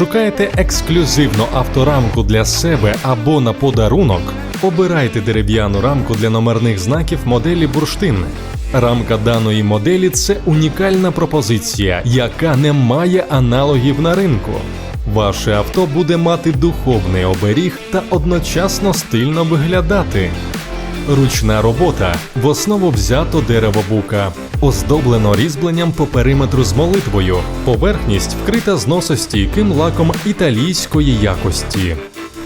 Шукаєте ексклюзивну авторамку для себе або на подарунок? Обирайте дерев'яну рамку для номерних знаків моделі бурштин. Рамка даної моделі це унікальна пропозиція, яка не має аналогів на ринку. Ваше авто буде мати духовний оберіг та одночасно стильно виглядати. Ручна робота в основу взято дерево бука, оздоблено різьбленням по периметру з молитвою. Поверхність вкрита зносостійким лаком італійської якості.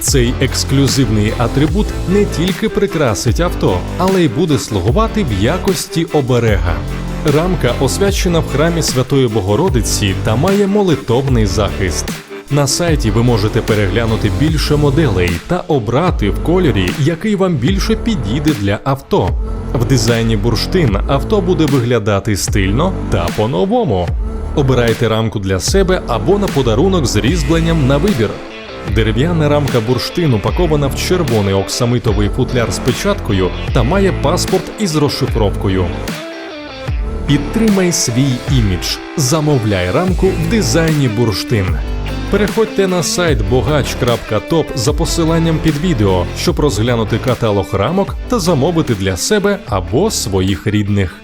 Цей ексклюзивний атрибут не тільки прикрасить авто, але й буде слугувати в якості оберега. Рамка освячена в храмі Святої Богородиці та має молитовний захист. На сайті ви можете переглянути більше моделей та обрати в кольорі, який вам більше підійде для авто. В дизайні бурштин авто буде виглядати стильно та по-новому. Обирайте рамку для себе або на подарунок з різьбленням на вибір. Дерев'яна рамка бурштин упакована в червоний оксамитовий футляр з печаткою та має паспорт із розшифровкою. Підтримай свій імідж. Замовляй рамку в дизайні бурштин. Переходьте на сайт bogaч.top за посиланням під відео, щоб розглянути каталог рамок та замовити для себе або своїх рідних.